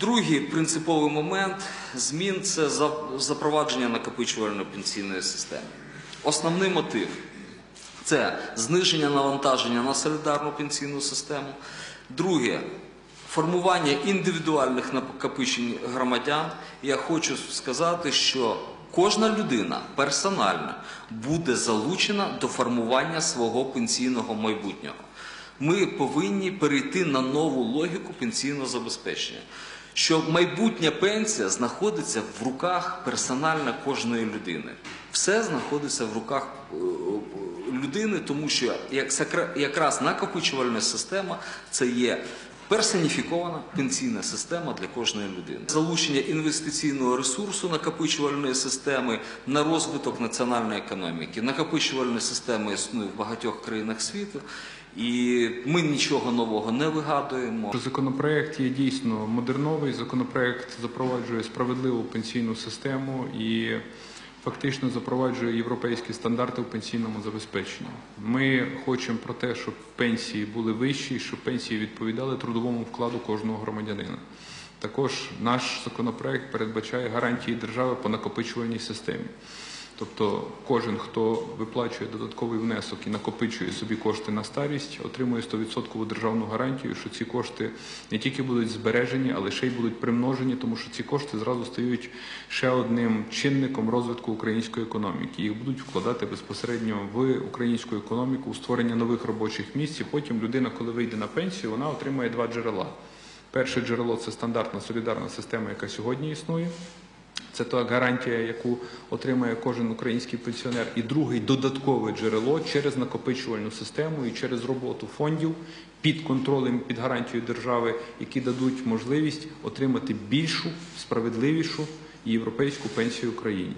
Другий принциповий момент змін це запровадження накопичувальної пенсійної системи. Основний мотив це зниження навантаження на солідарну пенсійну систему. Друге формування індивідуальних накопичень громадян. Я хочу сказати, що кожна людина персонально буде залучена до формування свого пенсійного майбутнього. Ми повинні перейти на нову логіку пенсійного забезпечення. Що майбутня пенсія знаходиться в руках персонально кожної людини. Все знаходиться в руках е, людини, тому що якраз накопичувальна система це є персоніфікована пенсійна система для кожної людини. Залучення інвестиційного ресурсу накопичувальної системи на розвиток національної економіки. Накопичувальна система існує в багатьох країнах світу, і ми нічого нового не вигадуємо. Законопроект є дійсно модерновий. Законопроект запроваджує справедливу пенсійну систему і фактично запроваджує європейські стандарти в пенсійному забезпеченні. Ми хочемо про те, щоб пенсії були вищі, щоб пенсії відповідали трудовому вкладу кожного громадянина. Також наш законопроект передбачає гарантії держави по накопичувальній системі. Тобто кожен, хто виплачує додатковий внесок і накопичує собі кошти на старість, отримує 100% державну гарантію, що ці кошти не тільки будуть збережені, але ще й будуть примножені, тому що ці кошти зразу стають ще одним чинником розвитку української економіки. Їх будуть вкладати безпосередньо в українську економіку, у створення нових робочих місць. І потім людина, коли вийде на пенсію, вона отримає два джерела. Перше джерело це стандартна солідарна система, яка сьогодні існує. Це та гарантія, яку отримає кожен український пенсіонер, і другий додаткове джерело через накопичувальну систему і через роботу фондів під контролем, під гарантією держави, які дадуть можливість отримати більшу, справедливішу європейську пенсію Україні.